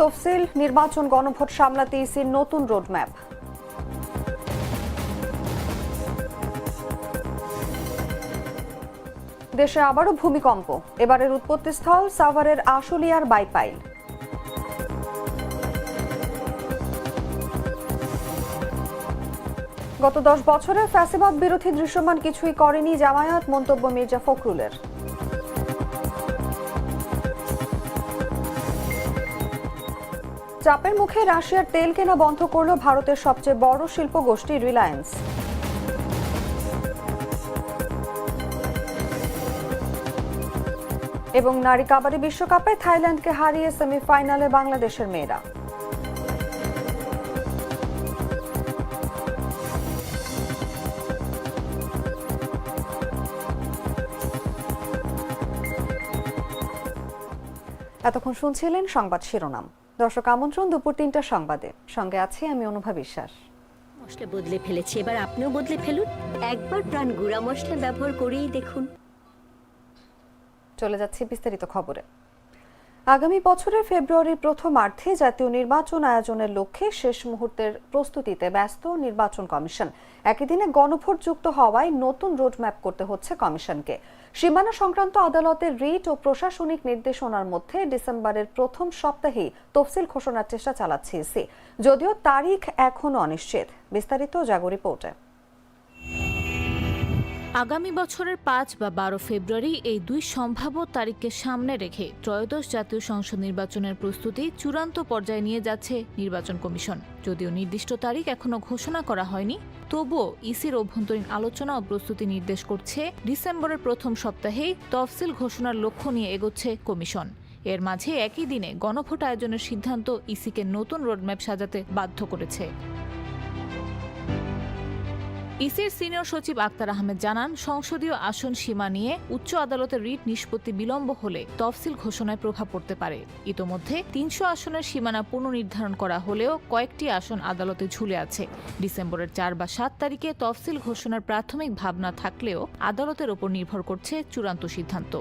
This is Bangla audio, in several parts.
তফসিল নির্বাচন গণভোট সামলাতে ইসির নতুন রোডম্যাপ। দেশে আবারও ভূমিকম্প। এবারের উৎপত্তিস্থল সাভারের আশুলিয়ার বাইপাইল। গত দশ বছরে ফ্যাসিবাদ বিরোধী দৃশ্যমান কিছুই করেনি জামায়াত, মন্তব্য মির্জা ফখরুলের। চাপের মুখে রাশিয়ার তেল কেনা বন্ধ করল ভারতের সবচেয়ে বড় শিল্প গোষ্ঠী রিলায়েন্স। এবং নারী কাবাডি বিশ্বকাপে থাইল্যান্ডকে হারিয়ে সেমিফাইনালে বাংলাদেশের মেয়েরা। এতক্ষণ শুনছিলেন সংবাদ শিরোনাম। দর্শক আমন্ত্রণ দুপুর তিনটা সংবাদে। সঙ্গে আছি আমি অনুভা বিশ্বাস। মশলা বদলে ফেলেছি এবার আপনিও বদলে ফেলুন। একবার প্রাণ গুঁড়া মশলা ব্যবহার করেই দেখুন। চলে যাচ্ছে বিস্তারিত খবরে। আগামী বছরের ফেব্রুয়ারির প্রথমার্ধে জাতীয় নির্বাচন আয়োজনের লক্ষ্যে শেষ মুহূর্তের প্রস্তুতিতে ব্যস্ত নির্বাচন কমিশন। একই দিনে গণভোট যুক্ত হওয়ায় নতুন রোডম্যাপ করতে হচ্ছে কমিশনকে। সীমানা সংক্রান্ত আদালতের রিট ও প্রশাসনিক নির্দেশনার মধ্যে ডিসেম্বরের প্রথম সপ্তাহে তফসিল ঘোষণার চেষ্টা চালাচ্ছে ইসি। যদিও তারিখ এখনও অনিশ্চিত। বিস্তারিত জাগো রিপোর্টে। আগামী বছরের পাঁচ বা বারো ফেব্রুয়ারি এই দুই সম্ভাব্য তারিখকে সামনে রেখে ত্রয়োদশ জাতীয় সংসদ নির্বাচনের প্রস্তুতি চূড়ান্ত পর্যায়ে নিয়ে যাচ্ছে নির্বাচন কমিশন। যদিও নির্দিষ্ট তারিখ এখনও ঘোষণা করা হয়নি, তবুও ইসির অভ্যন্তরীণ আলোচনা ও প্রস্তুতি নির্দেশ করছে ডিসেম্বরের প্রথম সপ্তাহেই তফসিল ঘোষণার লক্ষ্য নিয়ে এগোচ্ছে কমিশন। এর মাঝে একই দিনে গণভোট আয়োজনের সিদ্ধান্ত ইসিকে নতুন রোডম্যাপ সাজাতে বাধ্য করেছে। ইসির সিনিয়র সচিব আক্তার আহমেদ জানান, সংসদীয় আসন সীমা নিয়ে উচ্চ আদালতের রিট নিষ্পত্তি বিলম্ব হলে তফসিল ঘোষণায় প্রভাব পড়তে পারে। ইতোমধ্যে তিনশো আসনের সীমানা পুনর্নির্ধারণ করা হলেও কয়েকটি আসন আদালতে ঝুলে আছে। ডিসেম্বরের চার বা সাত তারিখে তফসিল ঘোষণার প্রাথমিক ভাবনা থাকলেও আদালতের ওপর নির্ভর করছে চূড়ান্ত সিদ্ধান্ত।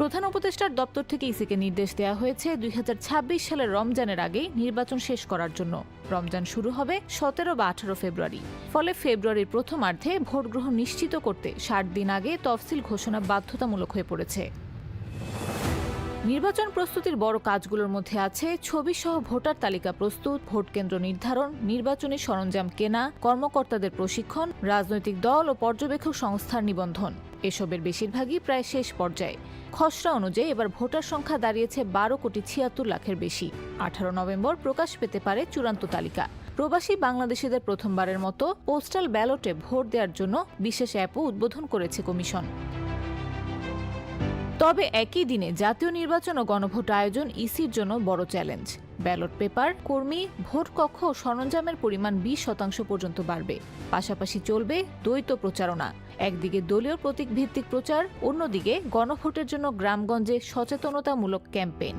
প্রধান উপদেষ্টার দপ্তর থেকে ইসিকে নির্দেশ দেওয়া হয়েছে দুই হাজার ছাব্বিশ সালের রমজানের আগেই নির্বাচন শেষ করার জন্য। রমজান শুরু হবে সতেরো বা আঠারো ফেব্রুয়ারি। ফলে ফেব্রুয়ারির প্রথমার্ধে ভোট গ্রহণ নিশ্চিত করতে ষাট দিন আগে তফসিল ঘোষণা বাধ্যতামূলক হয়ে পড়েছে। নির্বাচন প্রস্তুতির বড় কাজগুলোর মধ্যে আছে ছবি সহ ভোটার তালিকা প্রস্তুত, ভোট কেন্দ্র নির্ধারণ, নির্বাচনী সরঞ্জাম কেনা, কর্মকর্তাদের প্রশিক্ষণ, রাজনৈতিক দল ও পর্যবেক্ষক সংস্থার নিবন্ধন। এসবের বেশিরভাগই প্রায় শেষ পর্যায়ে। খসড়া অনুযায়ী এবার ভোটার সংখ্যা দাঁড়িয়েছে বারো কোটি ছিয়াত্তর লাখের বেশি। আঠারো নভেম্বর প্রকাশ পেতে পারে চূড়ান্ত তালিকা। প্রবাসী বাংলাদেশিদের প্রথমবারের মতো পোস্টাল ব্যালটে ভোট দেওয়ার জন্য বিশেষ অ্যাপও উদ্বোধন করেছে কমিশন। তবে একই দিনে জাতীয় নির্বাচন ও গণভোট আয়োজন ইসির জন্য বড় চ্যালেঞ্জ। ব্যালট পেপার, কর্মী, ভোট কক্ষ ও সরঞ্জামের পরিমাণ বিশ শতাংশ পর্যন্ত বাড়বে। পাশাপাশি চলবে দ্বৈত প্রচারণা। একদিকে দলীয় প্রতীক ভিত্তিক প্রচার, অন্যদিকে গণভোটের জন্য গ্রামগঞ্জে সচেতনতামূলক ক্যাম্পেইন।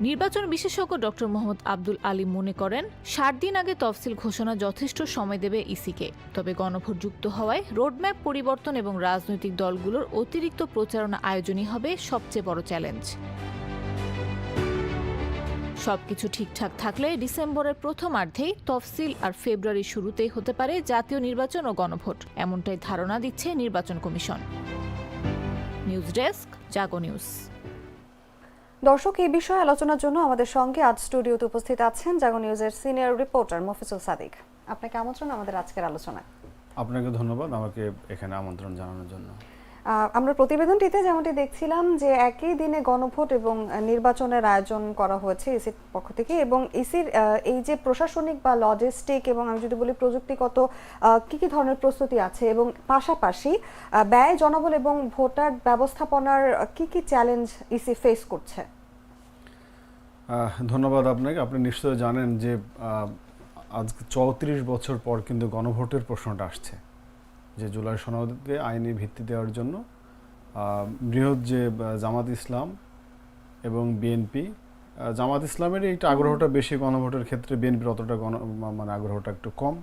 নির্বাচন বিশেষজ্ঞ ডক্টর মোহাম্মদ আব্দুল আলী মনে করেন, ষাট দিন আগে তফসিল ঘোষণা যথেষ্ট সময় দেবে ইসিকে। তবে গণভোট যুক্ত হওয়ায় রোডম্যাপ পরিবর্তন এবং রাজনৈতিক দলগুলোর অতিরিক্ত প্রচারণা আয়োজনই হবে সবচেয়ে বড় চ্যালেঞ্জ। সবকিছু ঠিকঠাক থাকলে ডিসেম্বরের প্রথমার্ধেই তফসিল আর ফেব্রুয়ারির শুরুতেই হতে পারে জাতীয় নির্বাচন ও গণভোট, এমনটাই ধারণা দিচ্ছে নির্বাচন commission. News desk, Jago news. দর্শক, এই বিষয়ে আলোচনার জন্য আমাদের সঙ্গে আজ স্টুডিওতে উপস্থিত আছেন জাগো নিউজের সিনিয়র রিপোর্টার মফিজুল সাদিক। আপনাকে আমন্ত্রণ আমাদের আজকের আলোচনায়। আপনাকে ধন্যবাদ আমাকে এখানে আমন্ত্রণ জানানোর জন্য। আমরা প্রতিবেদনটিতে যেমনটি দেখছিলাম যে একই দিনে গণভোট এবং নির্বাচনের আয়োজন করা হয়েছে ইসির পক্ষ থেকে এবং ইসির এই যে প্রশাসনিক বা লজিস্টিক এবং আমি যদি বলি প্রযুক্তিগত কি কি ধরনের প্রস্তুতি আছে এবং পাশাপাশি ব্যয়, জনবল এবং ভোটার ব্যবস্থাপনার কি কি চ্যালেঞ্জ ইসি ফেস করছে? ধন্যবাদ আপনাকে। আপনি নিশ্চয়ই জানেন যে আজকে চৌত্রিশ বছর পর কিন্তু গণভোটের প্রশ্নটা আসছে। যে জুলাই সনদকে আইনি ভিত্তি দেওয়ার জন্য বৃহৎ যে জামাত ইসলাম এবং বিএনপি জামাত ইসলামের এইটা আগ্রহটা বেশি গণভোটের ক্ষেত্রে বিএনপির অতটা গণ মানে আগ্রহটা একটু কম।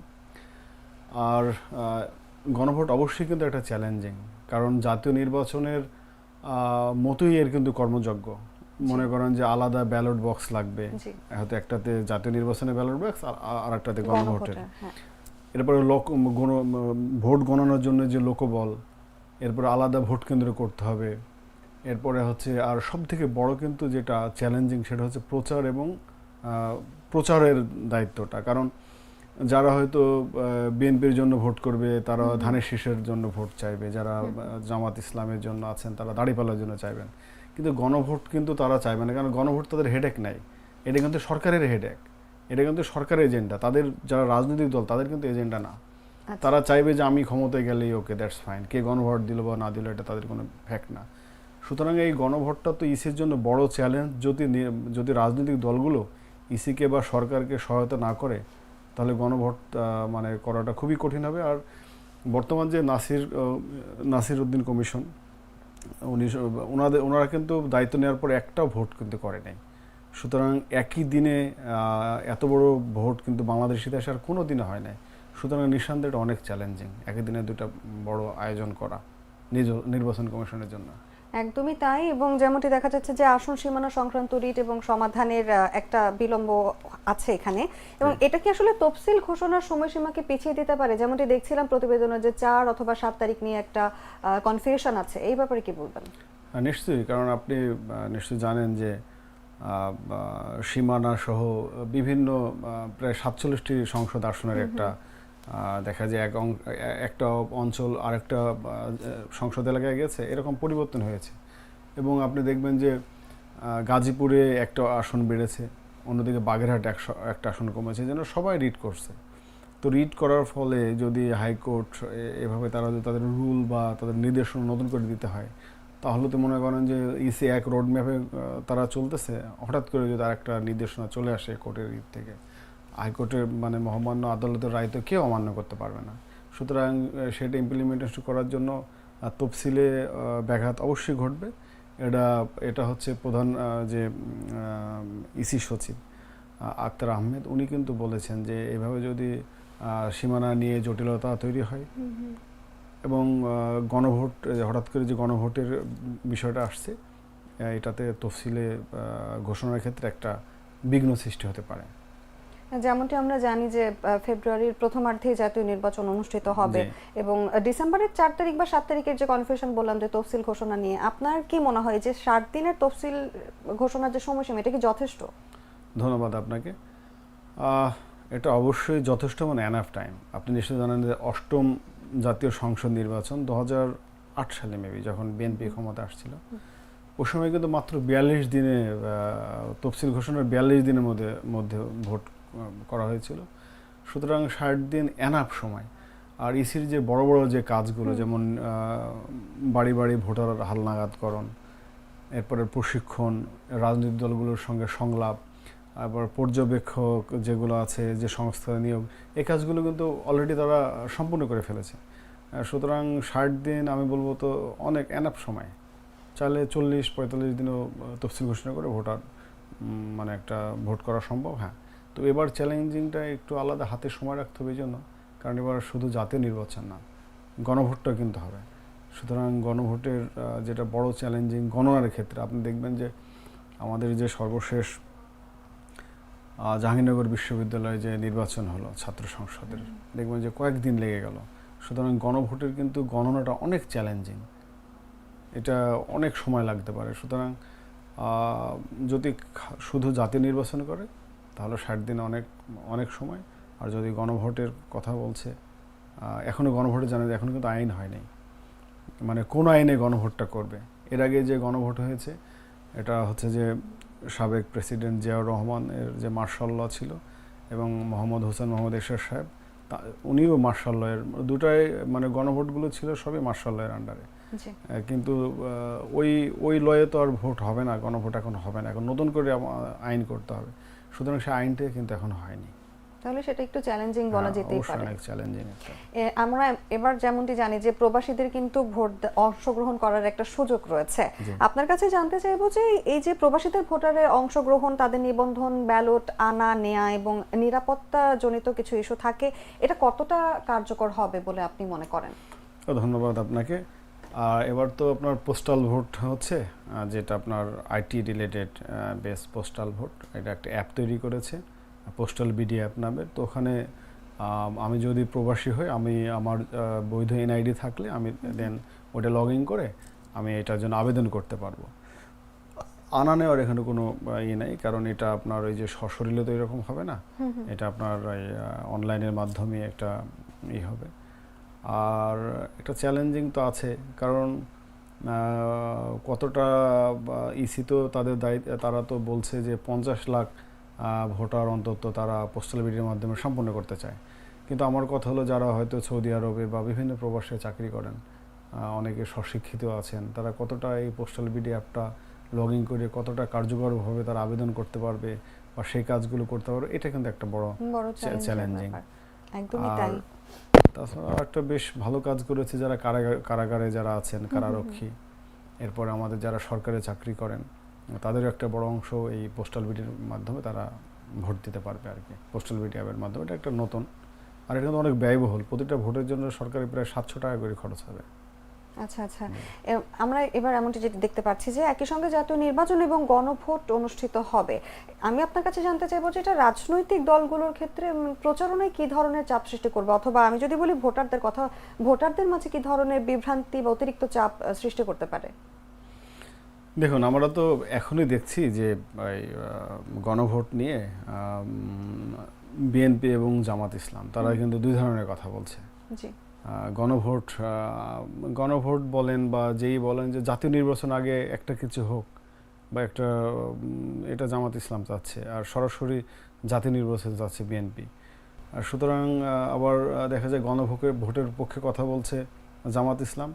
আর গণভোট অবশ্যই কিন্তু একটা চ্যালেঞ্জিং কারণ জাতীয় নির্বাচনের মতোই এর কিন্তু কর্মযজ্ঞ। মনে করেন যে আলাদা ব্যালট বক্স লাগবে। হয়তো একটাতে জাতীয় নির্বাচনের ব্যালট বক্স আর একটাতে গণভোটের গণভোটের হ্যাঁ। এরপরে লোক গণ ভোট গণনার জন্য যে লোকবল এরপরে আলাদা ভোট কেন্দ্র করতে হবে। এরপরে হচ্ছে আর সব থেকে বড় কিন্তু যেটা চ্যালেঞ্জিং সেটা হচ্ছে প্রচার এবং প্রচারের দায়িত্বটা। কারণ যারা হয়তো বিএনপির জন্য ভোট করবে তারা ধানের শীষের জন্য ভোট চাইবে। যারা জামাত ইসলামের জন্য আছেন তারা দাড়িপাল্লার জন্য চাইবেন। কিন্তু গণভোট কিন্তু তারা চাইবে না। কারণ গণভোট তাদের হেডেক নাই এটা কিন্তু সরকারের হেডেক এটা কিন্তু সরকারের এজেন্ডা তাদের যারা রাজনৈতিক দল তাদের কিন্তু এজেন্ডা না। আচ্ছা। তারা চাইবে যে আমি ক্ষমতায় গেলেই ওকে দ্যাটস ফাইন কে গণভোট দিল বা না দিল এটা তাদের কোনো ফ্যাক্ট না। সুতরাং এই গণভোটটা তো ইসির জন্য বড় চ্যালেঞ্জ যদি যদি রাজনৈতিক দলগুলো ইসিকে বা সরকারকে সহায়তা না করে তাহলে গণভোট মানে করাটা খুবই কঠিন হবে। আর বর্তমান যে নাসির নাসির উদ্দিন কমিশন উনি ওনাদের ওনারা কিন্তু দায়িত্ব নেওয়ার পর একটাও ভোট কিন্তু করে নাই সুতরাং একই দিনে এত বড় ভোট কিন্তু বাংলাদেশ ইতিহাসে আর কোনো দিনে হয় নাই। সুতরাং নিঃসন্দেহে এটা অনেক চ্যালেঞ্জিং একই দিনে দুটা বড় আয়োজন করা নিজ- নির্বাচন কমিশনের জন্য। একদমই তাই এবং যেমনটি দেখা যাচ্ছে যে আসন সীমানা সংক্রান্ত রিট এবং সমাধানের একটা বিলম্ব আছে এখানে। এবং এটা কি আসলে তফসিল ঘোষণার সময়সীমাকে পিছিয়ে দিতে পারে? যেমনটি দেখছিলাম প্রতিবেদনে যে চার অথবা সাত তারিখ নিয়ে একটা কনফিউশন আছে। এই ব্যাপারে কি বলবেন? নিশ্চয়ই কারণ আপনি নিশ্চয়ই জানেন যে সীমানা সহ বিভিন্ন প্রায় সাতচল্লিশটি সংসদ আসনের একটা দেখা যায় এক একটা অঞ্চল আরেকটা সংসদ এলাকায় গেছে। এরকম পরিবর্তন হয়েছে। এবং আপনি দেখবেন যে গাজীপুরে একটা আসন বেড়েছে অন্যদিকে বাগেরহাট একশো একটা আসন কমেছে যেন সবাই রিড করছে। তো রিড করার ফলে যদি হাইকোর্ট এভাবে তারা যদি তাদের রুল বা তাদের নির্দেশনা নতুন করে দিতে হয় তাহলে তো মনে করেন যে ইসি এক রোড ম্যাপে তারা চলতেছে। হঠাৎ করে যদি আর একটা নির্দেশনা চলে আসে কোর্টের দিক থেকে, হাইকোর্টের মানে মহামান্য আদালতের রায় তো কেউ অমান্য করতে পারবে না। সুতরাং সেটা ইমপ্লিমেন্টেশন করার জন্য তফসিলে ব্যাঘাত অবশ্যই ঘটবে। এটা এটা হচ্ছে প্রধান যে ইসি সচিব আক্তার আহমেদ, উনি কিন্তু বলেছেন যে এভাবে যদি সীমানা নিয়ে জটিলতা তৈরি হয় এবং গণভোট হঠাৎ করে যে গণভোটের বিষয়টা আসছে এটাতে তফসিলে ঘোষণার ক্ষেত্রে একটা বিঘ্ন সৃষ্টি হতে পারে। যেমনটি আমরা জানি যে ফেব্রুয়ারির প্রথমার্ধে জাতীয় নির্বাচন অনুষ্ঠিত হবে এবং ডিসেম্বরের চার তারিখ বা সাত তারিখের যে কনফিউশন বললাম যে তফসিল ঘোষণা নিয়ে আপনার কি মনে হয় যে সাত দিনের তফসিল ঘোষণার যে সময়সীমা এটা কি যথেষ্ট? ধন্যবাদ আপনাকে। এটা অবশ্যই যথেষ্ট মানে অ্যানাফ টাইম আপনি নিশ্চয়ই জানেন যে অষ্টম জাতীয় সংসদ নির্বাচন দু আট সালে মেবি যখন বিএনপি ক্ষমতা আসছিল। ওই সময় কিন্তু মাত্র বিয়াল্লিশ দিনে তফসিল ঘোষণার বিয়াল্লিশ দিনের মধ্যে মধ্যে ভোট করা হয়েছিল। সুতরাং ষাট দিন অ্যানাফ সময়। আর ইসির যে বড় বড় যে কাজগুলো যেমন বাড়ি বাড়ি ভোটার হালনাগাদকরণ এরপরে প্রশিক্ষণ রাজনৈতিক দলগুলোর সঙ্গে সংলাপ তারপর পর্যবেক্ষক যেগুলো আছে, যে সংস্থা নিয়োগ, এই কাজগুলো কিন্তু অলরেডি তারা সম্পূর্ণ করে ফেলেছে। সুতরাং ষাট দিন আমি বলব তো অনেক এনাফ সময়। চাইলে চল্লিশ, পঁয়তাল্লিশ দিনও তফসিল ঘোষণা করে ভোটার মানে একটা ভোট করা সম্ভব হ্যাঁ। তো এবার চ্যালেঞ্জিংটা একটু আলাদা হাতে সময় রাখতে হবে এই জন্য, কারণ এবার শুধু জাতীয় নির্বাচন না, গণভোটটা কিন্তু হবে। সুতরাং গণভোটের যেটা বড় চ্যালেঞ্জিং গণনার ক্ষেত্রে, আপনি দেখবেন যে আমাদের যে সর্বশেষ জাহাঙ্গীরনগর বিশ্ববিদ্যালয়ে যে নির্বাচন হলো ছাত্র সংসদের, দেখবেন যে কয়েকদিন লেগে গেল। সুতরাং গণভোটের কিন্তু গণনাটা অনেক চ্যালেঞ্জিং এটা অনেক সময় লাগতে পারে। সুতরাং যদি শুধু জাতীয় নির্বাচন করে, তাহলে ষাট দিন অনেক অনেক সময়। আর যদি গণভোটের কথা বলছে এখনও এখনও গণভোটে জানা যায় এখনও কিন্তু আইন হয়নি। মানে কোন আইনে গণভোটটা করবে? এর আগে যে গণভোট হয়েছে, এটা হচ্ছে যে সাবেক প্রেসিডেন্ট জিয়াউর রহমানের যে মার্শাল ল ছিল এবং মোহাম্মদ হোসেন মোহাম্মদ এশার সাহেব তা উনিও মার্শাল লয়ের দুটাই মানে গণভোটগুলো ছিল সবই মার্শাল লয়ের আন্ডারে কিন্তু ওই ওই লয়ে তো আর ভোট হবে না গণভোট এখন হবে না এখন নতুন করে আইন করতে হবে। সুতরাং সে আইনটা কিন্তু এখন হয়নি। তাহলে সেটা একটু চ্যালেঞ্জিং বলা হ্যাঁ, যেতেই পারে। অনেক চ্যালেঞ্জিং আমরা এবার যেমনটি জানি যে প্রবাসীদের কিন্তু ভোট অংশগ্রহণ করার একটা সুযোগ রয়েছে। আপনার কাছে জানতে চাইব যে এই যে প্রবাসীদের ভোটারের অংশগ্রহণ তাদের নিবন্ধন ব্যালট আনা নেয়া এবং নিরাপত্তা জনিত কিছু ইস্যু থাকে এটা কতটা কার্যকর হবে বলে আপনি মনে করেন? ধন্যবাদ আপনাকে। আর এবার তো আপনার পোস্টাল ভোট হচ্ছে যেটা আপনার IT related base postal vote এটা একটা অ্যাপ তৈরি করেছে। পোস্টাল বিডি অ্যাপ নামের তো ওখানে আমি যদি প্রবাসী হই আমি আমার বৈধ এনআইডি থাকলে আমি দেন ওটা লগ ইন করে আমি এটার জন্য আবেদন করতে পারব। আনা নেওয়ার এখানে কোনো ইয়ে নেই কারণ এটা আপনার ওই যে সশরীরে তো এরকম হবে না। এটা আপনার অনলাইনের মাধ্যমে একটা ই হবে। আর একটা চ্যালেঞ্জিং তো আছে কারণ কতটা ইসি তো তাদের দায়িত্ব তারা তো বলছে যে পঞ্চাশ লাখ ভোটার অন্তত তারা পোস্টাল বিডির মাধ্যমে সম্পন্ন করতে চায়। কিন্তু আমার কথা হলো যারা হয়তো সৌদি আরবে বা বিভিন্ন প্রবাসে চাকরি করেন অনেকে স্বশিক্ষিত আছেন তারা কতটা এই পোস্টাল বিডি অ্যাপটা লগ ইন করে কতটা কার্যকরভাবে তারা আবেদন করতে পারবে বা সেই কাজগুলো করতে পারবে এটা কিন্তু একটা বড় চ্যালেঞ্জিং একদমই আর তাই। তাছাড়া একটা বেশ ভালো কাজ করেছে যারা কারাগার কারাগারে যারা আছেন কারারক্ষী। এরপরে আমাদের যারা সরকারি চাকরি করেন তাদেরও একটা বড় অংশ এই পোস্টাল বিডির মাধ্যমে তারা ভোট দিতে পারবে আর কি। পোস্টাল বিডি অ্যাপের মাধ্যমে। এটা একটা নতুন আর এটা কিন্তু অনেক ব্যয়বহুল। প্রতিটা ভোটের জন্য সরকারি প্রায় সাতশো টাকা করে খরচ হবে। আচ্ছা আচ্ছা। আমরা এবার এমনটি যেটি দেখতে পাচ্ছি যে একই সঙ্গে জাতীয় নির্বাচন এবং গণভোট অনুষ্ঠিত হবে। আমি আপনার কাছে জানতে চাইব যে এটা রাজনৈতিক দলগুলোর ক্ষেত্রে প্রচারণায় কি ধরনের চাপ সৃষ্টি করবে? অথবা আমি যদি বলি ভোটারদের কথা ভোটারদের মাঝে কি ধরনের বিভ্রান্তি বা অতিরিক্ত চাপ সৃষ্টি করতে পারে? দেখুন আমরা তো এখনই দেখছি যে গণভোট নিয়ে বিএনপি এবং জামাত ইসলাম তারা কিন্তু দুই ধরনের কথা বলছে। গণভোট গণভোট বলেন বা যেই বলেন যে জাতীয় নির্বাচন আগে একটা কিছু হোক বা একটা এটা জামাত ইসলাম চাচ্ছে আর সরাসরি জাতীয় নির্বাচন চাচ্ছে বিএনপি। আর সুতরাং আবার দেখা যায় গণভোটের ভোটের পক্ষে কথা বলছে জামাত ইসলাম।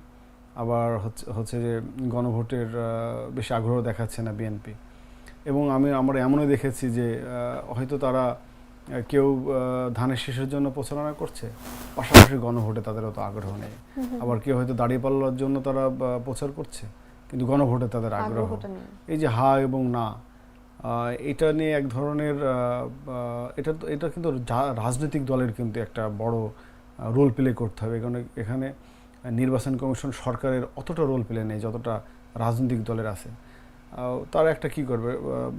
আবার হচ্ছে হচ্ছে যে গণভোটের বেশি আগ্রহ দেখাচ্ছে না বিএনপি এবং আমি আমরা এমনও দেখেছি যে হয়তো তারা কেউ ধানের শীষের জন্য প্রচারণা করছে পাশাপাশি গণভোটে তাদের অত আগ্রহ নেই। আবার কেউ হয়তো দাঁড়িয়ে পাল্লার জন্য তারা প্রচার করছে কিন্তু গণভোটে তাদের আগ্রহ এই যে হা এবং না এটা নিয়ে এক ধরনের এটা তো এটা কিন্তু রাজনৈতিক দলের কিন্তু একটা বড় রোল প্লে করতে হবে। কারণ এখানে নির্বাচন কমিশন সরকারের অতটা রোল প্লে নেই যতটা রাজনৈতিক দলের আছে। তারা একটা কি করবে?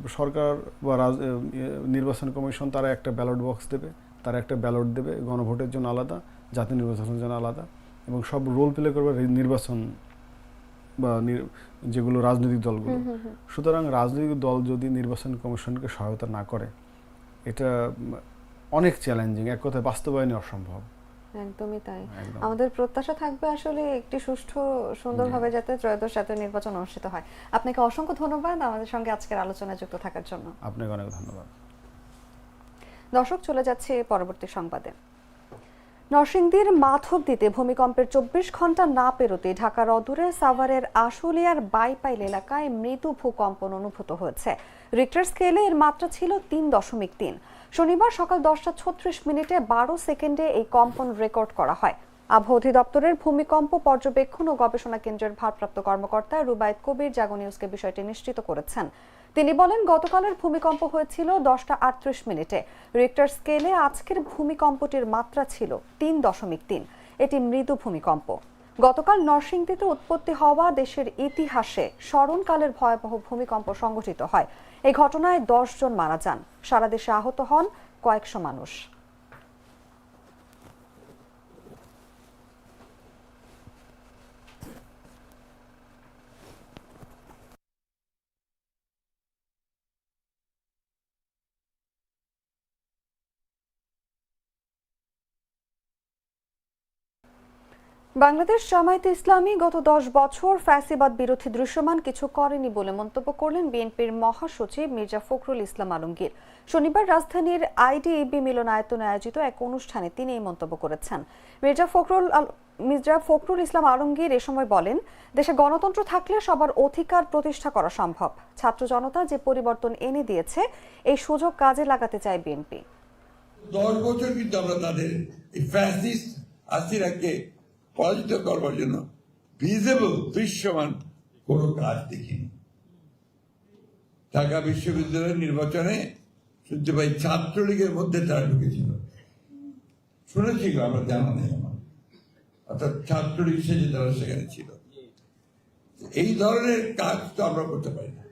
সরকার বা রাজ- ইয়ে, নির্বাচন কমিশন তারা একটা ব্যালট বক্স দেবে তারা একটা ব্যালট দেবে গণভোটের জন্য আলাদা জাতীয় নির্বাচনের জন্য আলাদা এবং সব রোল প্লে করবে নির্বাচন বা যেগুলো রাজনৈতিক দলগুলো। সুতরাং রাজনৈতিক দল যদি নির্বাচন কমিশনকে সহায়তা না করে এটা অনেক চ্যালেঞ্জিং এক কথায় বাস্তবায়নে অসম্ভব। একদমই তাই। আমাদের প্রত্যাশা থাকবে আসলে একটি সুষ্ঠু সুন্দরভাবে যাতে ত্রয়োদশ জাতীয় নির্বাচন অনুষ্ঠিত হয়। আপনাকে অসংখ্য ধন্যবাদ আমাদের সঙ্গে আজকের আলোচনায় যুক্ত থাকার জন্য। আপনাকে অনেক ধন্যবাদ। দর্শক চলে যাচ্ছে পরবর্তী সংবাদে। নরসিংদীর মাধবদীতে ভূমিকম্পের চব্বিশ ঘণ্টা না পেরোতে ঢাকার অদূরে সাভারের আশুলিয়ার বাইপাইল এলাকায় মৃদু ভূকম্পন অনুভূত হয়েছে। রিক্টার স্কেলে এর মাত্রা ছিল তিন দশমিক তিন। শনিবার সকাল দশটা ছত্রিশ মিনিটে বারো সেকেন্ডে এই কম্পন রেকর্ড করা হয়। আবহাওয়া অধিদপ্তরের ভূমিকম্প, পর্যবেক্ষণ ও গবেষণা কেন্দ্রের ভারপ্রাপ্ত কর্মকর্তা রুবায়ত কবির জাগো নিউজকে বিষয়টি নিশ্চিত করেছেন। তিনি বলেন, গতকালের ভূমিকম্প হয়েছিল দশটা আটত্রিশ মিনিটে। রিক্টার স্কেলে আজকের ভূমিকম্পটির মাত্রা ছিল তিন দশমিক তিন। এটি মৃদু ভূমিকম্প। গতকাল নরসিংদীতে উৎপত্তি হওয়া দেশের ইতিহাসে স্মরণকালের ভয়াবহ ভূমিকম্প সংঘটিত হয়। এই ঘটনায় দশ জন মারা যান। সারা দেশে আহত হন কয়েকশো মানুষ। বাংলাদেশ জামায়াতে ইসলামী গত দশ বছর ফ্যাসিবাদ বিরোধী দৃশ্যমান কিছু করেনি বলে মন্তব্য করলেন বিএনপির মহাসচিব মির্জা ফখরুল ইসলাম আলমগীর। শনিবার রাজধানীর আইডিএবি মিলনায়তনে আয়োজিত এক অনুষ্ঠানে তিনি এই মন্তব্য করেছেন। মির্জা ফখরুল মির্জা ফখরুল ইসলাম আলমগীর এ সময় বলেন, দেশে গণতন্ত্র থাকলে সবার অধিকার প্রতিষ্ঠা করা সম্ভব। ছাত্র জনতা যে পরিবর্তন এনে দিয়েছে, এই সুযোগ কাজে লাগাতে চায় বিএনপি। দশ বছর কিন্তু আমরা তাদের পরাজিত করবার জন্য ভিজিবল দৃশ্যমান কোনো কাজ দেখিনি। ঢাকা বিশ্ববিদ্যালয়ের নির্বাচনে শুনতে পাই ছাত্রলীগের মধ্যে তারা ঢুকেছিল। শুনেছিল আমরা জানা নেই অর্থাৎ ছাত্রলীগ সেজে তারা সেখানে ছিল। এই ধরনের কাজ তো আমরা করতে পারি না।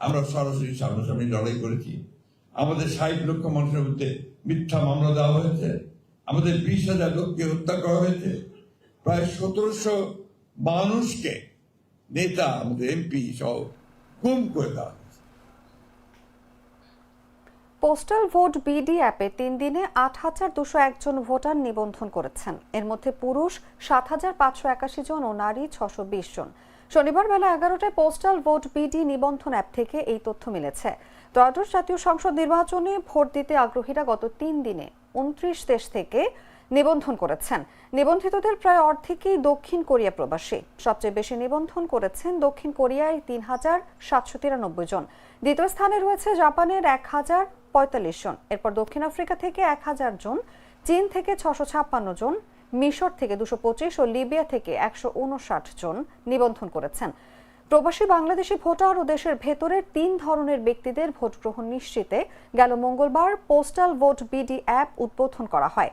আমরা সরাসরি সামনাসামনি লড়াই করেছি। আমাদের ষাট লক্ষ মানুষের মধ্যে মিথ্যা মামলা দেওয়া হয়েছে। আমাদের বিশ হাজার লোককে হত্যা করা হয়েছে। প্রায় সতেরোশো মানুষকে নেতা আমাদের এমপি সহ গুম করে দেওয়া পোস্টাল ভোট বিডি অ্যাপে তিন দিনে আট হাজার দুশো একজন ভোটার নিবন্ধন করেছেন। এর মধ্যে পুরুষ সাত হাজার পাঁচশো একাশি জন ও নারী ছশো বিশ জন। শনিবার বেলা এগারোটায় পোস্টাল ভোট বিডি নিবন্ধন অ্যাপ থেকে এই তথ্য মিলেছে। ত্রয়োদশ জাতীয় সংসদ নির্বাচনে ভোট দিতে আগ্রহীরা গত তিন দিনে উনত্রিশ দেশ থেকে নিবন্ধন করেছেন। নিবন্ধিতদের প্রায় অর্ধেকই দক্ষিণ কোরিয়া প্রবাসী। সবচেয়ে বেশি নিবন্ধন করেছেন দক্ষিণ কোরিয়ায় তিন হাজার সাতশো তিরানব্বই জন। দ্বিতীয় স্থানে রয়েছে জাপানের এক হাজার পঁয়তাল্লিশ জন। এরপর দক্ষিণ আফ্রিকা থেকে এক হাজার জন, চীন থেকে ছশো ছাপ্পান্ন জন, মিশর থেকে দুশো পঁচিশ ও লিবিয়া থেকে একশো উনষাট জন নিবন্ধন করেছেন। প্রবাসী বাংলাদেশি ভোটার ও দেশের ভেতরের তিন ধরনের ব্যক্তিদের ভোট গ্রহণ নিশ্চিতে গেল মঙ্গলবার পোস্টাল ভোট বিডি অ্যাপ উদ্বোধন করা হয়।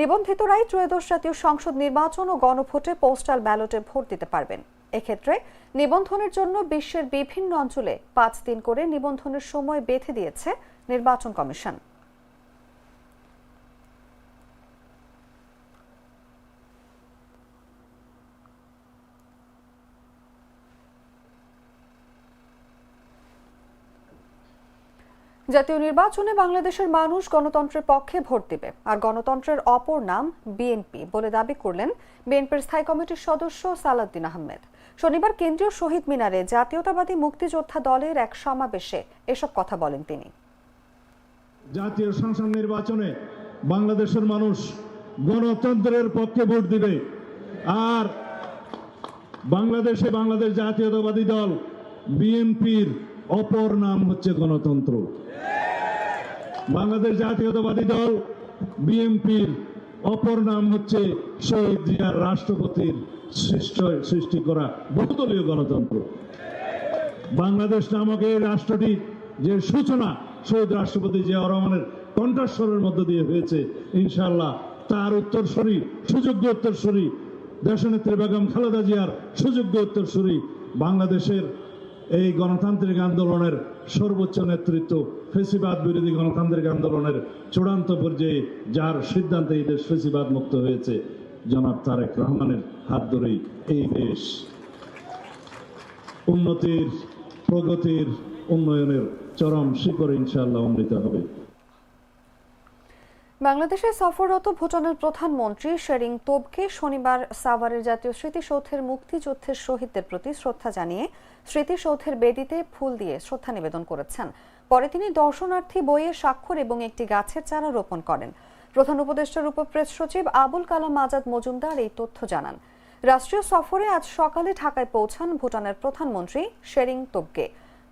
নিবন্ধিতরাই ত্রয়োদশ জাতীয় সংসদ নির্বাচন ও গণভোটে পোস্টাল ব্যালটে ভোট দিতে পারবেন। এক্ষেত্রে নিবন্ধনের জন্য বিশ্বের বিভিন্ন অঞ্চলে পাঁচ দিন করে নিবন্ধনের সময় বেঁধে দিয়েছে নির্বাচন কমিশন। জাতীয় নির্বাচনে বাংলাদেশের মানুষ গণতন্ত্রের পক্ষে ভোট দিবে, আর গণতন্ত্রের অপর নাম বিএনপি বলে দাবি করলেন বিএনপির স্থায়ী কমিটির সদস্য সালাউদ্দিন আহমেদ। শনিবার কেন্দ্রীয় শহীদ মিনারে জাতীয়তাবাদী মুক্তিযোদ্ধা দলের এক সমাবেশে এসব কথা বলেন তিনি। জাতীয় সংসদ নির্বাচনে বাংলাদেশের মানুষ গণতন্ত্রের পক্ষে ভোট দিবে, আর বাংলাদেশে বাংলাদেশ জাতীয়তাবাদী দল বিএনপির অপর নাম হচ্ছে গণতন্ত্র। বাংলাদেশ জাতীয়তাবাদী দল, বিএনপির অপর নাম হচ্ছে শহীদ জিয়ার রাষ্ট্রপতির সৃষ্টি করা বহুদলীয় গণতন্ত্র। বাংলাদেশ নামক এই রাষ্ট্রটি যে সূচনা শহীদ রাষ্ট্রপতি জিয়া রহমানের কণ্ঠস্বরের মধ্য দিয়ে হয়েছে, ইনশাআল্লাহ তার উত্তরসূরি, সুযোগ্য উত্তরসূরি, দেশনেত্রী বেগম খালেদা জিয়ার সুযোগ্য উত্তরসূরি বাংলাদেশের এই গণতান্ত্রিক আন্দোলনের সর্বোচ্চ নেতৃত্ব ফেসিবাদ বিরোধী গণতান্ত্রিক আন্দোলনের চূড়ান্ত পর্যায়ে যার সিদ্ধান্তে এই দেশ ফেসিবাদ মুক্ত হয়েছে, জনাব তারেক রহমানের হাত ধরেই এই দেশ। উন্নতির, প্রগতির, উন্নয়নের চরম শিখরে ইনশাআল্লাহ উন্নীত হবে। বাংলাদেশে সফররত ভুটানের প্রধানমন্ত্রী শেরিং তোবকে শনিবার সাভারের জাতীয় স্মৃতিসৌধের মুক্তিযুদ্ধের শহীদদের প্রতি শ্রদ্ধা জানিয়ে স্মৃতিসৌধের বেদিতে ফুল দিয়ে শ্রদ্ধা নিবেদন করেছেন। পরে তিনি দর্শনার্থী বইয়ে স্বাক্ষর এবং একটি গাছের চারা রোপণ করেন। প্রধান উপদেষ্টার উপপ্রেস সচিব আবুল কালাম আজাদ মজুমদার এই তথ্য জানান। রাষ্ট্রীয় সফরে আজ সকালে ঢাকায় পৌঁছান ভুটানের প্রধানমন্ত্রী শেরিং তোবকে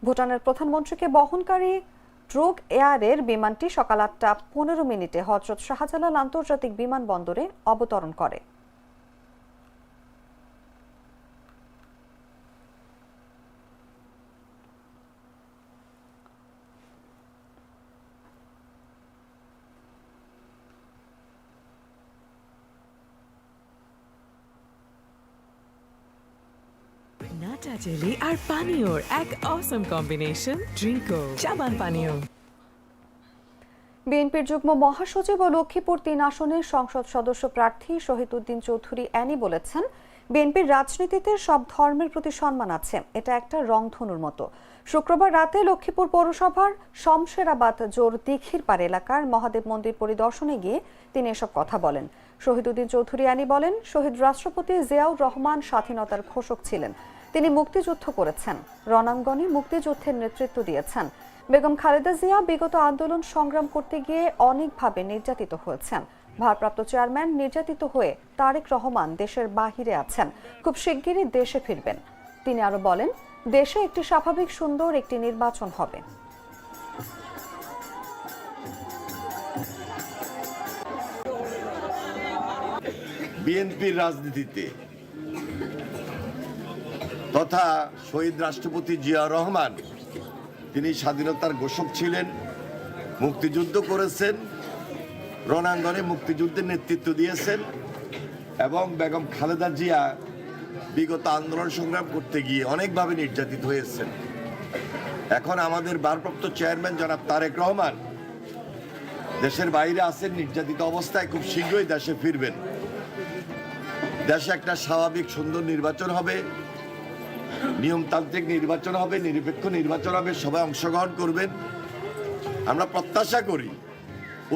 ভুটানের প্রধানমন্ত্রীকে বহনকারী ড্রোগ এয়ারের বিমানটি সকাল আটটা পনেরো মিনিটে হজরত শাহজালাল আন্তর্জাতিক বিমানবন্দরে অবতরণ করে। নাটা জেলি আর পানীয়র এক অসম কম্বিনেশন ড্রিঙ্কো চাবান পানীয় বিএনপির যুগ্ম মহাসচিব ও লক্ষ্মীপুর তিন আসনের সংসদ সদস্য প্রার্থী শহীদুদ্দিন চৌধুরী অ্যানি বলেছেন বিএনপির রাজনীতিতে সব ধর্মের প্রতি সম্মান আছে, এটা একটা রংধনুর মতো। শুক্রবার রাতে লক্ষ্মীপুর পৌরসভার শমশেরাবাদ জোর দিঘির পার এলাকার মহাদেব মন্দির পরিদর্শনে গিয়ে তিনি এসব কথা বলেন। শহীদুদ্দিন চৌধুরী অ্যানি বলেন, শহীদ রাষ্ট্রপতি জিয়াউর রহমান স্বাধীনতার ঘোষক ছিলেন। তিনি মুক্তিযুদ্ধ করেছেন। রণাঙ্গনে মুক্তিযুদ্ধের নেতৃত্ব দিয়েছেন। বেগম খালেদা জিয়া বিগত আন্দোলন সংগ্রাম করতে গিয়ে অনেকভাবে নির্যাতিত হয়েছেন। ভারপ্রাপ্ত চেয়ারম্যান নির্যাতিত হয়ে তারেক রহমান দেশের বাহিরে আছেন। খুব শিগগিরই দেশে ফিরবেন। তিনি আরও বলেন, দেশে একটি স্বাভাবিক সুন্দর একটি নির্বাচন হবে। বিএনপির রাজনীতিতে তথা শহীদ রাষ্ট্রপতি জিয়া রহমান, তিনি স্বাধীনতার ঘোষক ছিলেন, মুক্তিযুদ্ধ করেছেন, রণাঙ্গনে মুক্তিযুদ্ধের নেতৃত্ব দিয়েছেন এবং বেগম খালেদা জিয়া বিগত আন্দোলন সংগ্রাম করতে গিয়ে অনেকভাবে নির্যাতিত হয়েছেন। এখন আমাদের ভারপ্রাপ্ত চেয়ারম্যান জনাব তারেক রহমান দেশের বাইরে আছেন, নির্যাতিত অবস্থায় খুব শীঘ্রই দেশে ফিরবেন। দেশে একটা স্বাভাবিক সুন্দর নির্বাচন হবে। নিয়মতান্ত্রিক নির্বাচন হবে, নিরপেক্ষ নির্বাচন হবে, সবাই অংশগ্রহণ করবেন। আমরা প্রত্যাশা করি,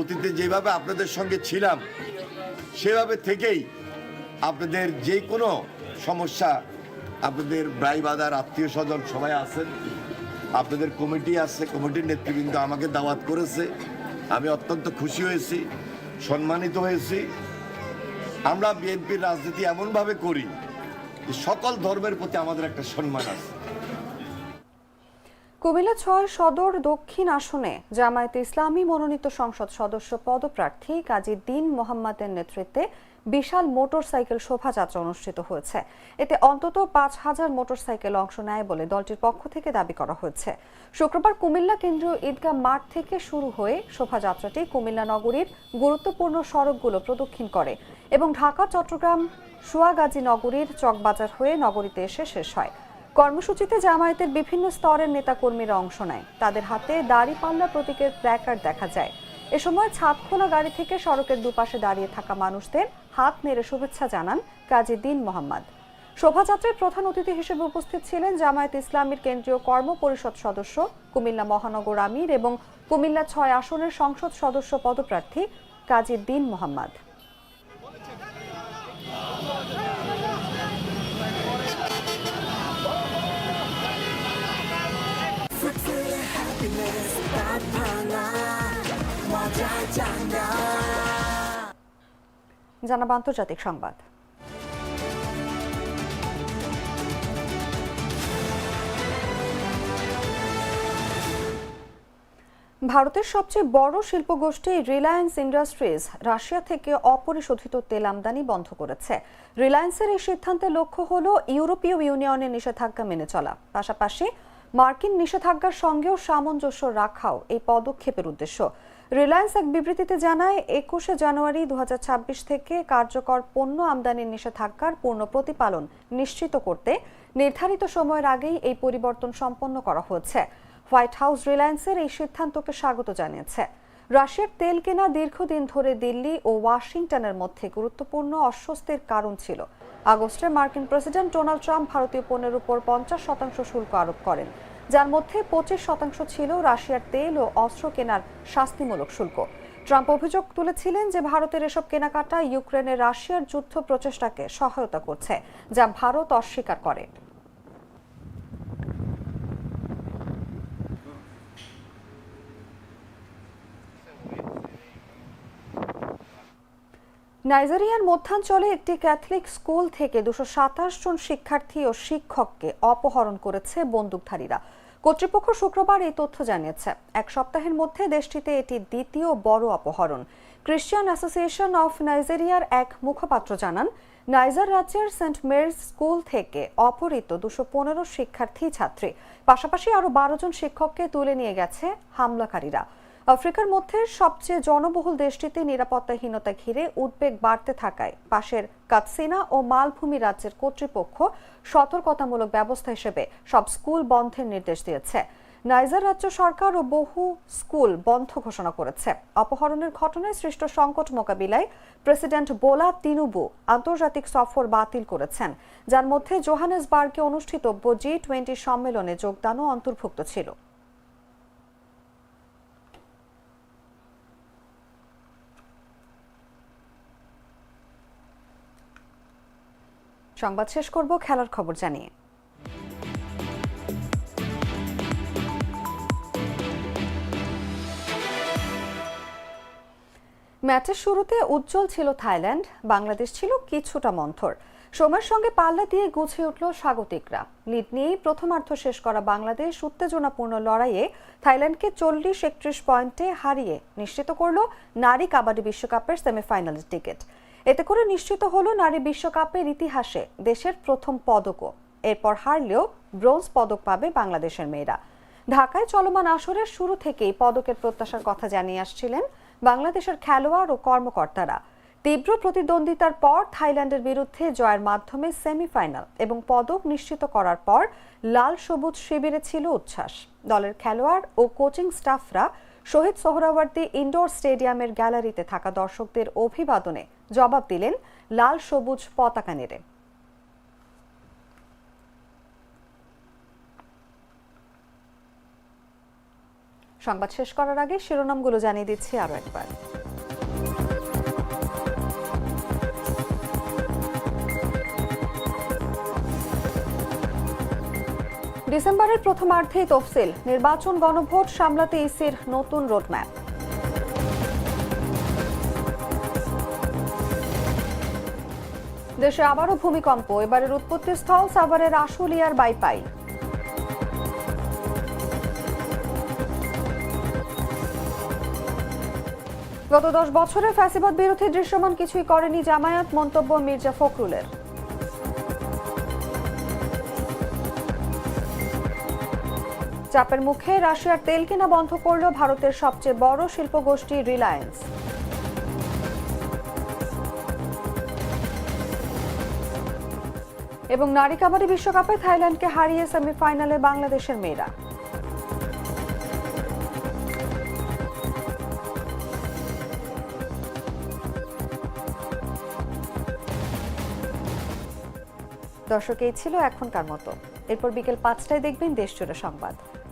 অতীতে যেভাবে আপনাদের সঙ্গে ছিলাম, সেভাবে থেকেই আপনাদের যে কোনো সমস্যা, আপনাদের ভাই, বাদার, আত্মীয় স্বজন সবাই আছেন। আপনাদের কমিটি আছে, কমিটির নেতৃবৃন্দ আমাকে দাওয়াত করেছে। আমি অত্যন্ত খুশি হয়েছি, সম্মানিত হয়েছি। আমরা বিএনপির রাজনীতি এমনভাবে করি সকল ধর্মের প্রতি আমাদের একটা সম্মান আছে। কুমিল্লা ছয় সদর দক্ষিণ আসনে জামায়াতে ইসলামী মনোনীত সংসদ সদস্য পদপ্রার্থী কাজী দিন মোহাম্মদের নেতৃত্বে বিশাল মোটরসাইকেল শোভাযাত্রা অনুষ্ঠিত হয়েছে। এতে অন্তত পাঁচ হাজার মোটরসাইকেল অংশ নেয় বলে দলটির পক্ষ থেকে দাবি করা হয়েছে। শুক্রবার কুমিল্লা কেন্দ্রীয় ঈদগাহ মাঠ থেকে শুরু হয়ে শোভাযাত্রাটি কুমিল্লা নগরীর গুরুত্বপূর্ণ সড়কগুলো প্রদক্ষিণ করে এবং ঢাকা, চট্টগ্রাম, সুয়াগাজী নগরীর চকবাজার হয়ে নগরীতে এসে শেষ হয়। কর্মসূচিতে জামায়াতের বিভিন্ন স্তরের নেতাকর্মীরা অংশ নেয়। তাদের হাতে দাড়িপাল্লা প্রতীকের প্ল্যাকার্ড দেখা যায়। এ সময় ছাদ খোলা গাড়ি থেকে সড়কের দুপাশে দাঁড়িয়ে থাকা মানুষদের হাত নেড়ে শুভেচ্ছা জানান কাজী দিন মোহাম্মদ। শোভাযাত্রায় প্রধান অতিথি হিসেবে উপস্থিত ছিলেন জামায়াত ইসলামীর কেন্দ্রীয় কর্ম পরিষদ সদস্য কুমিল্লা মহানগর আমির এবং কুমিল্লা ছয় আসনের সংসদ সদস্য পদপ্রার্থী কাজী দিন মোহাম্মদ। জানাব আন্তর্জাতিক সংবাদ। ভারতের সবচেয়ে বড় শিল্প শিল্পগোষ্ঠী রিলায়েন্স ইন্ডাস্ট্রিজ রাশিয়া থেকে অপরিশোধিত তেল আমদানি বন্ধ করেছে। রিলায়েন্সের এই সিদ্ধান্তের লক্ষ্য হল ইউরোপীয় ইউনিয়নের নিষেধাজ্ঞা মেনে চলা। পাশাপাশি মার্কিন নিষেধাজ্ঞার সঙ্গেও সামঞ্জস্য রাখাও এই পদক্ষেপের উদ্দেশ্য। রিলায়েন্স এক বিবৃতিতে জানায়, একুশে জানুয়ারি দুহাজার ছাব্বিশ থেকে কার্যকর পণ্য আমদানির নিষেধাজ্ঞার পূর্ণ প্রতিপালন নিশ্চিত করতে নির্ধারিত সময়ের আগেই এই পরিবর্তন সম্পন্ন করা হয়েছে। হোয়াইট হাউস রিলায়েন্সের এই সিদ্ধান্তকে স্বাগত জানিয়েছে। রাশিয়ার তেল কেনা দীর্ঘদিন ধরে দিল্লি ও ওয়াশিংটনের মধ্যে গুরুত্বপূর্ণ অস্বস্তির কারণ ছিল। আগস্টে মার্কিন প্রেসিডেন্ট ডোনাল্ড ট্রাম্প ভারতীয় পণ্যের উপর পঞ্চাশ শতাংশ শুল্ক আরোপ করেন। যার মধ্যে পঁচিশ শতাংশ ছিল রাশিয়ার তেল ও অস্ত্র কেনার শাস্তিমূলক শুল্ক। ট্রাম্প অভিযোগ তুলেছিলেন যে ভারতের এসব কেনাকাটা ইউক্রেনে রাশিয়ার যুদ্ধ প্রচেষ্টাকে সহায়তা করছে, যা ভারত অস্বীকার করে। নাইজেরিয়ার মধ্যাঞ্চলে একটি ক্যাথলিক স্কুল থেকে দুশো সাতাশ জন শিক্ষার্থী ও শিক্ষককে অপহরণ করেছে বন্দুকধারীরা। কর্তৃপক্ষ শুক্রবার এই তথ্য জানিয়েছে। এক সপ্তাহের মধ্যে দেশটিতে এটি দ্বিতীয় বড় অপহরণ। ক্রিশ্চিয়ান অ্যাসোসিয়েশন অফ নাইজেরিয়ার এক মুখপাত্র জানান, নাইজার রাজ্যের সেন্ট মেরিজ স্কুল থেকে অপহৃত দুশো পনেরো শিক্ষার্থী ছাত্রী, পাশাপাশি আরও বারো জন শিক্ষককে তুলে নিয়ে গেছে হামলাকারীরা। আফ্রিকার মধ্যে সবচেয়ে জনবহুল দেশটিতে নিরাপত্তাহীনতা ঘিরে উদ্বেগ বাড়তে থাকায় পাশের কাতসিনা ও মালভূমি রাজ্যের কর্তৃপক্ষ সতর্কতামূলক ব্যবস্থা হিসেবে সব স্কুল বন্ধের নির্দেশ দিয়েছে। নাইজার রাজ্য সরকার ও বহু স্কুল বন্ধ ঘোষণা করেছে। অপহরণের ঘটনায় সৃষ্ট সংকট মোকাবিলায় প্রেসিডেন্ট বোলা তিনুবু আন্তর্জাতিক সফর বাতিল করেছেন, যার মধ্যে জোহানেসবার্গে অনুষ্ঠিতব্য জি টোয়েন্টি সম্মেলনে যোগদানও অন্তর্ভুক্ত ছিল। সংবাদ শেষ করব, খেলার খবর জানিয়ে। ম্যাচের শুরুতে উজ্জ্বল ছিল থাইল্যান্ড, বাংলাদেশ ছিল কিছুটা মন্থর। সময়ের সঙ্গে পাল্লা দিয়ে গুছিয়ে উঠল স্বাগতিকরা। লিড নিয়েই প্রথমার্ধ শেষ করা বাংলাদেশ উত্তেজনাপূর্ণ লড়াইয়ে থাইল্যান্ডকে চল্লিশ একত্রিশ পয়েন্টে হারিয়ে নিশ্চিত করল নারী কাবাডি বিশ্বকাপের সেমিফাইনালের টিকিট। এতে করে নিশ্চিত হলো নারী বিশ্বকাপের ইতিহাসে দেশের প্রথম পদকও। এরপর হারলেও ব্রোঞ্জ পদক পাবে বাংলাদেশের মেয়েরা। ঢাকায় চলমান আসরের শুরু থেকেই পদকের প্রত্যাশার কথা জানিয়ে আসছিলেন বাংলাদেশের খেলোয়াড় ও কর্মকর্তারা। তীব্র প্রতিদ্বন্দ্বিতার পর থাইল্যান্ডের বিরুদ্ধে জয়ের মাধ্যমে সেমিফাইনাল এবং পদক নিশ্চিত করার পর লাল সবুজ শিবিরে ছিল উচ্ছ্বাস। দলের খেলোয়াড় ও কোচিং স্টাফরা শহীদ সোহরাওয়ার্দী ইনডোর স্টেডিয়ামের গ্যালারিতে থাকা দর্শকদের অভিবাদনে জবাব দিলেন লাল সবুজ পতাকা নেড়ে। সংবাদ শেষ করার আগে শিরোনামগুলো জানিয়ে দিচ্ছি আরও একবার। ডিসেম্বরের প্রথমার্ধেই তফসিল। নির্বাচন গণভোট সামলাতে ইসির নতুন রোডম্যাপ। দেশে আবারও ভূমিকম্প, এবারের উৎপত্তিস্থল সাভারের আশুলিয়ার বাইপাই গত দশ বছরে ফ্যাসিবাদ বিরোধী দৃশ্যমান কিছুই করেনি জামায়াত, মন্তব্য মির্জা ফখরুলের। চাপের মুখে রাশিয়ার তেল কেনা বন্ধ করল ভারতের সবচেয়ে বড় শিল্পগোষ্ঠী রিলায়েন্স। এবং নারী কাবাডি বিশ্বকাপে থাইল্যান্ডকে হারিয়ে সেমিফাইনালে বাংলাদেশের মেয়েরা। দর্শক, এই ছিল এখনকার মতো। এরপর বিকেল পাঁচটায় দেখবেন দেশজুড়ে সংবাদ।